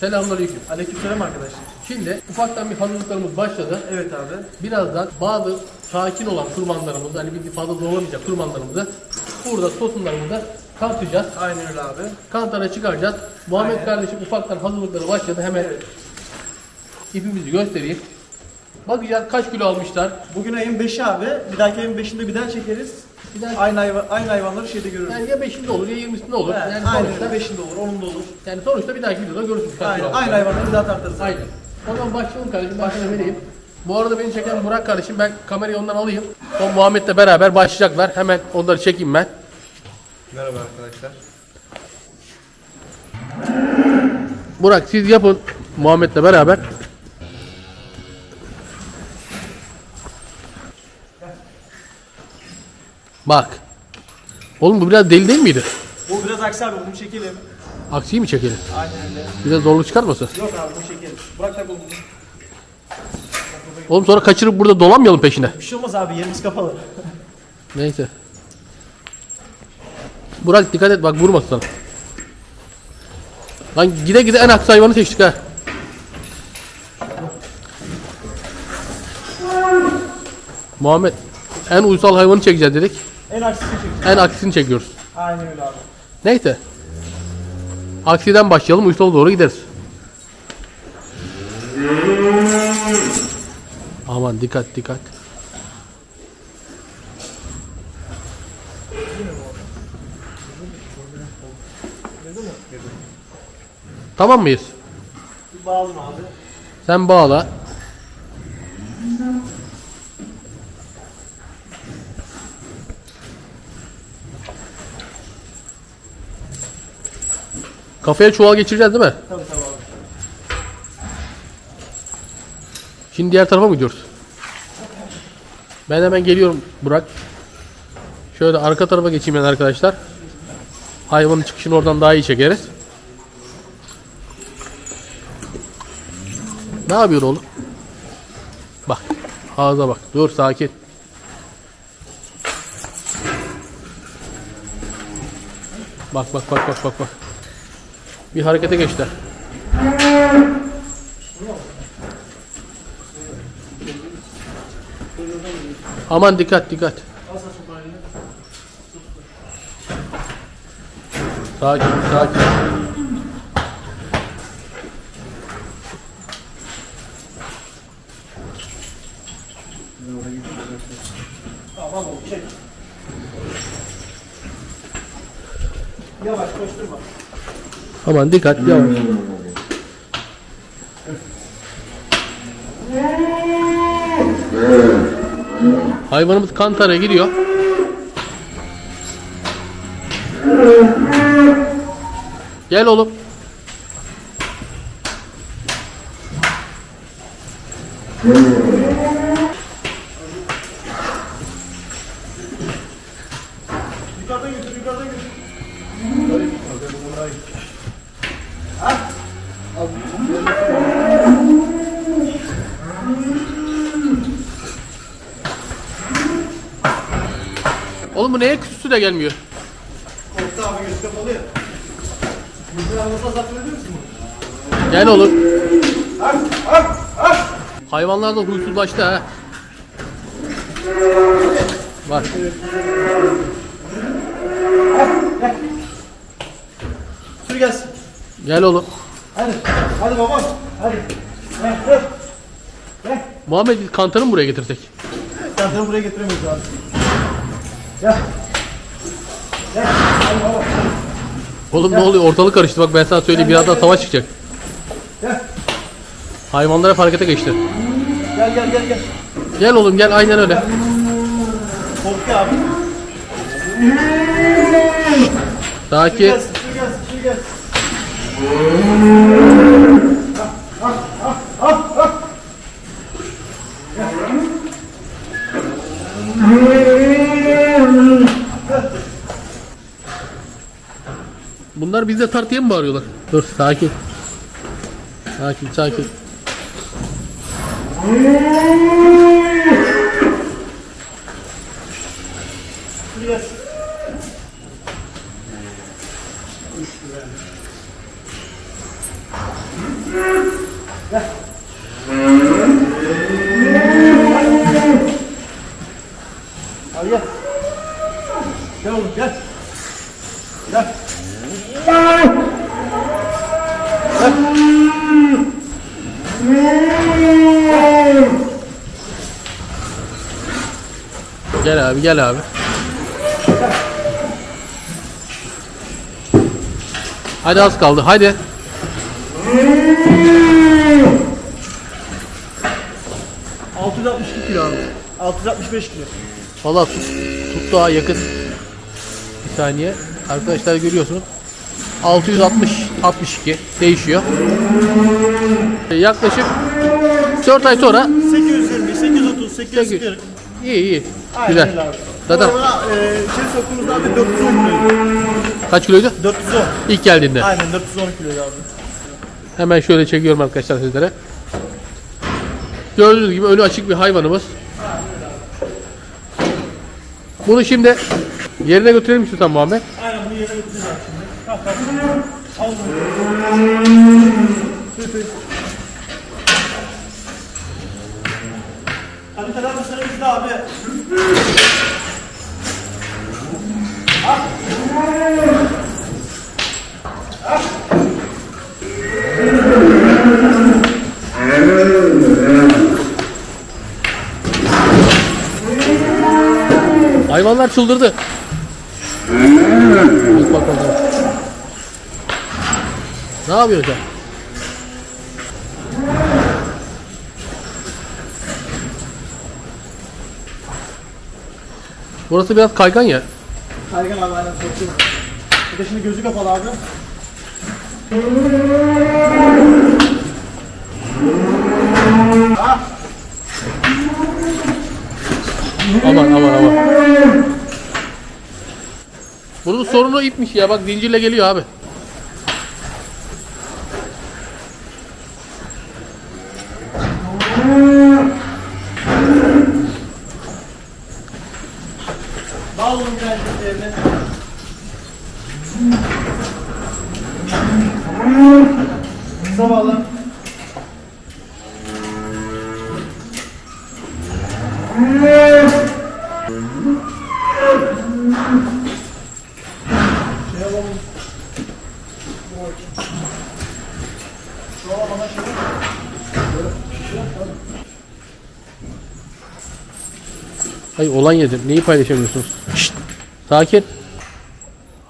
Selamünaleyküm. Aleykümselam arkadaşlar. Şimdi ufaktan bir hazırlıklarımız başladı. Evet abi. Birazdan bazı sakin olan kurbanlarımızı, hani bir fazla zorlamayacak kurbanlarımızı burada tosunlarımızı tartacağız. Aynen öyle abi. Kantara çıkaracağız. Muhammed Aynen. kardeşim ufaktan hazırlıkları başladı. Hemen ipimizi göstereyim. Bakacağız kaç kilo almışlar. Bugün ayın 5'i abi. Bir dahaki ayın 5'inde bir daha çekeriz. Daha Aynı, hayvan, aynı hayvanları şeyde görürüz. yani ya 5'inde olur ya 20'sinde olur. Evet, yani aynen sonuçta, öyle. 5'inde olur, 10'unda olur. yani sonuçta bir dahaki videoda görürsünüz kaç Aynen, aynı hayvanları bir daha tartarız. Aynen. O zaman başlayalım kardeşim. Ben sana vereyim. Bu arada beni çeken Burak kardeşim. Ben kamerayı ondan alayım. O Muhammed'le beraber başlayacaklar. Hemen onları çekeyim ben. Merhaba arkadaşlar. Burak siz yapın Muhammed'le beraber. Bak. Oğlum bu biraz deli değil miydi? Bu biraz aksi abi, bunu çekelim. Aksiyi mi çekelim? Aynen öyle. Bize zorluk çıkarmasın. Yok abi, bunu çekelim. Bırak tak bunu. Oğlum sonra kaçırıp burada dolanmayalım peşine. Bir şey olmaz abi, yerimiz kapalı. Neyse. Burak dikkat et bak vurmasın sana. Lan gide gide en aksi hayvanı seçtik ha. Muhammed en uysal hayvanı çekeceğiz dedik. En aksisi çekelim. En aksini çekiyoruz. Aynen öyle abi. Neyse. Aksiden başlayalım uysala doğru gideriz. Aman dikkat dikkat. Tamam mıyız? Bağlayayım abi. Sen bağla. Kafaya çuval geçireceğiz değil mi? Tabii tabii abi. Şimdi diğer tarafa mı gidiyoruz? Ben hemen geliyorum Burak. Şöyle arka tarafa geçeyim ben arkadaşlar. Hayvanın çıkışını oradan daha iyi çekeriz. Ne yapıyor oğlum? Bak. Ağza bak. Dur sakin. Bak bak bak bak bak bak. Bir harekete geçti. Aman dikkat dikkat. Sakin sakin. Tamam oğlum, çek. Yavaş, koşturma. Aman dikkat yavaş. Hayvanımız kantara gidiyor. Gel oğlum. Oğlum bu neye küsüsü de gelmiyor? Korktu abi, ya. Yüzünü almasına zapt ediyor musun? Gel oğlum. Hayvanlar da huysuzlaştı ha. Bak. Sür gelsin. Gel oğlum. Hadi. Hadi baba. Hadi. Gel. Gel. Muhammed biz kantarı mı buraya getirsek? Çantanı buraya getiremeyiz abi. Gel. Gel. Hadi baba. Oğlum ne oluyor? Ortalık karıştı. Bak ben sana söyleyeyim. Birazdan savaş çıkacak. Gel. Hayvanlar hep harekete geçti. Gel gel gel gel. Gel oğlum gel. Aynen öyle. Korktu abi. Sakin. gelsin, sür gelsin, sür Bunlar bizde tartıya mı bağırıyorlar? Dur sakin. Sakin sakin. Sür gelsin. Hadi gel. Gel oğlum gel. Gel. Gel abi gel abi. Hadi az kaldı hadi. Hı. 662 kilo abi. 665 kilo. Valla tut, tut daha yakın. Bir saniye. Arkadaşlar görüyorsunuz. 660 62 değişiyor. E, Yaklaşık 4 ay sonra 820, 830, 840. iyi iyi. Aynen Güzel. öyle abi. Zaten Bu arada e, şey soktuğumuzda abi 410 kiloydu. kaç kiloydu? 410. İlk geldiğinde. Aynen 410 kiloydu abi. Hemen şöyle çekiyorum arkadaşlar sizlere. Gördüğünüz gibi önü açık bir hayvanımız. Bunu şimdi yerine götürelim istiyorsan Muhammed. Aynen bunu yerine götüreceğiz şimdi. Kalk kalk. Hadi kadar da sıra bizde abi. Hayvanlar çıldırdı. Bak bak bak. Ne yapıyorsun sen? Burası biraz kaygan ya. Kaygan abi aynen soktum. Bir de şimdi gözü kapalı abi. Aman aman aman. Bunun sorunu ipmiş ya bak zincirle geliyor abi. Bağlı bunu biraz yerine. Bana şey Ay olan yedim. Neyi paylaşamıyorsunuz? Şşt. Sakin.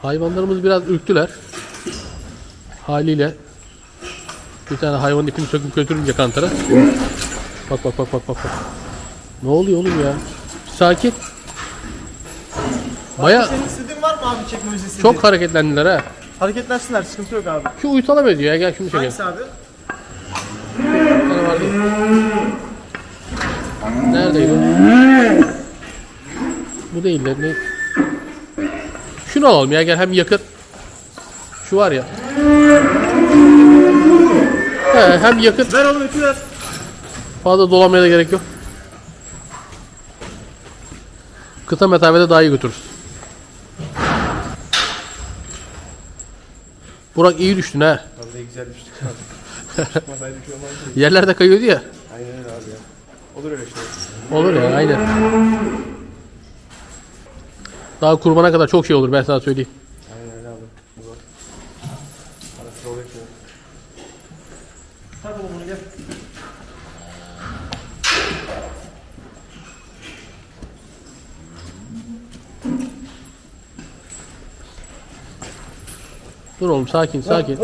Hayvanlarımız biraz ürktüler. Haliyle bir tane hayvanın ipini söküp götürünce kantara. Bak bak bak bak bak. bak. Ne oluyor oğlum ya? Sakin. Baya Senin istediğin var mı abi istediğin? çok hareketlendiler ha. Hareketlensinler sıkıntı yok abi. Şu uyutalam ediyor ya gel şunu çekelim. Hangisi abi? Bir tane vardı. Neredeydi? o? Bu değil de ne? Şunu alalım ya gel hem yakın. Şu var ya. He, hem yakın. Ver oğlum ütü ver. Fazla dolanmaya da gerek yok. Kısa mesafede daha iyi götürürüz. Burak iyi düştün ha. Vallahi güzel düştük abi. Yerlerde kayıyordu ya. Aynen öyle abi ya. Olur öyle şey. Olur ya aynen. Daha kurbana kadar çok şey olur ben sana söyleyeyim. Aynen öyle abi. Olur. Arası oluyor ki. Tak oğlum bunu gel. Dur oğlum sakin sakin.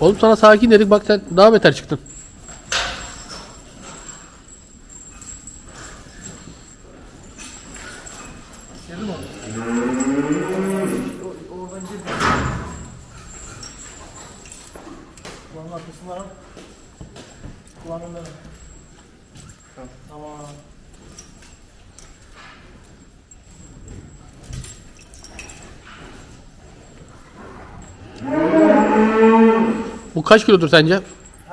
Oğlum sana sakin dedik bak sen daha beter çıktın. Kulağın arkasından. Kulağın önünden Tamam. Bu kaç kilodur sence?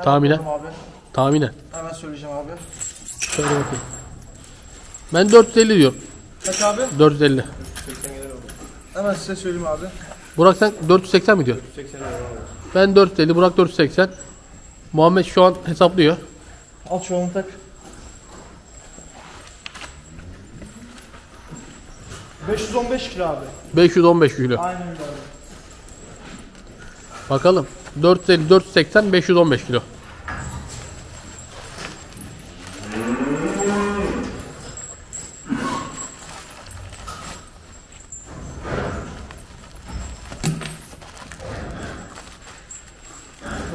Tahminen. Tamam abi. Tahminen. Hemen söyleyeceğim abi. Şöyle bakayım. Ben 450 diyorum. Kaç abi? 450. Hemen size söyleyeyim abi. Burak sen 480 mi diyor? 80 lira var. Ben 450, Burak 480. Muhammed şu an hesaplıyor. Al şu onu tak. 515 kilo abi. 515 kilo. Aynen öyle abi. Bakalım. 450, 480, 515 kilo.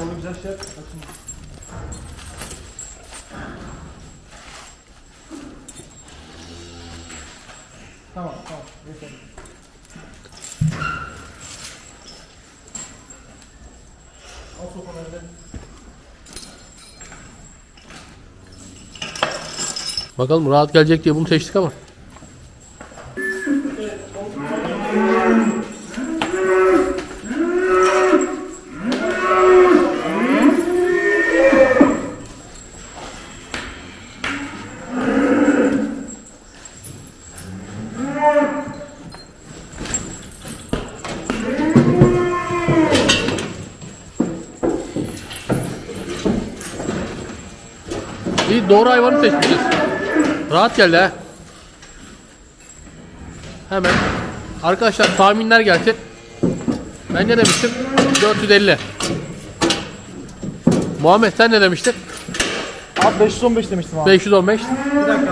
Onu güzel şey. Açın. Tamam tamam. Yeter. Al sopanı öyle. Bakalım rahat gelecek diye bunu seçtik ama. Doğru hayvanı seçmişiz. Rahat geldi ha. Hemen. Arkadaşlar tahminler gelsin. Ben ne demiştim? 450. Muhammed sen ne demiştin? Abi 515 demiştim abi. 515.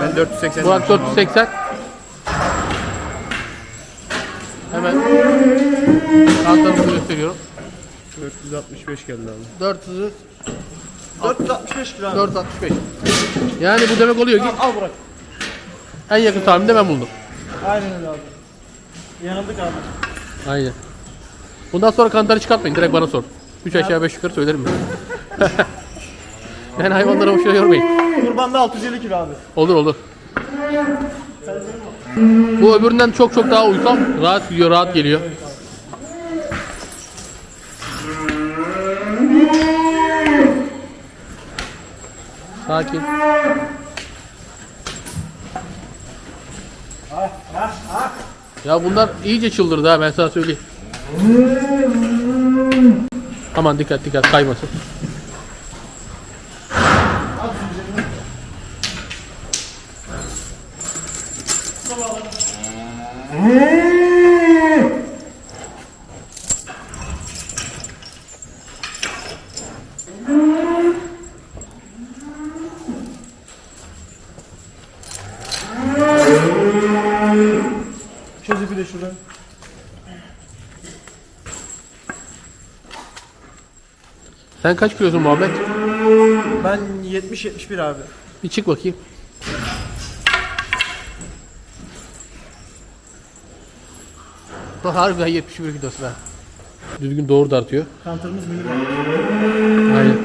Ben 480 Burak 480. Hemen kartlarımızı gösteriyorum. 465 geldi abi. 400 465 kilo abi. 465. Yani bu demek oluyor ki Al bırak. En yakın tahminde ben buldum. Aynen öyle abi. Yanıldık abi. Aynen. Bundan sonra kantarı çıkartmayın. Direkt bana sor. 3 aşağı 5 yukarı söylerim ben. yani hayvanları boşuna yormayın. Kurbanda 650 kilo abi. Olur olur. Bu öbüründen çok çok daha uysal. Rahat gidiyor, rahat geliyor. Sakin. Ya bunlar iyice çıldırdı ha ben sana söyleyeyim. Aman dikkat dikkat kaymasın. Çöz ipi de şuradan. Sen kaç kilosun Muhammed? Ben 70-71 abi. Bir çık bakayım. Bak harbiden 71 kilosu ha. Düzgün doğru tartıyor. Kantarımız mühür. Aynen.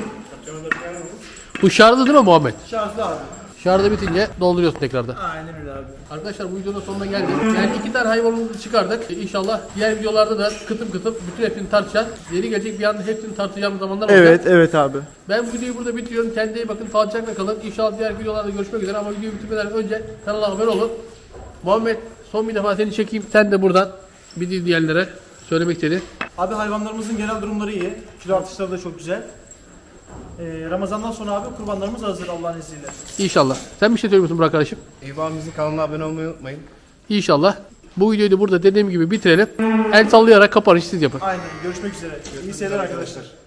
Bu şarjlı değil mi Muhammed? Şarjlı abi. Şarjı bitince dolduruyorsun tekrardan. Aynen öyle abi. Arkadaşlar bu videonun sonuna geldik. Yani iki tane hayvanımızı çıkardık. İnşallah diğer videolarda da kıtım kıtım bütün hepsini tartacağız. Yeni gelecek bir anda hepsini tartacağım zamanlar olacak. Evet evet abi. Ben bu videoyu burada bitiriyorum. Kendinize iyi bakın. Sağlıcakla kalın. İnşallah diğer videolarda görüşmek üzere. Ama videoyu bitirmeden önce kanala abone olun. Muhammed son bir defa seni çekeyim. Sen de buradan bir diğerlere söylemek istediğin. Abi hayvanlarımızın genel durumları iyi. Kilo artışları da çok güzel. Ee, Ramazan'dan sonra abi kurbanlarımız hazır Allah'ın izniyle. İnşallah. Sen bir şey söylüyor musun Burak kardeşim? Eyüp abimizin kanalına abone olmayı unutmayın. İnşallah. Bu videoyu da burada dediğim gibi bitirelim. El sallayarak kapanışı siz yapın. Aynen görüşmek üzere. İyi seyirler arkadaşlar.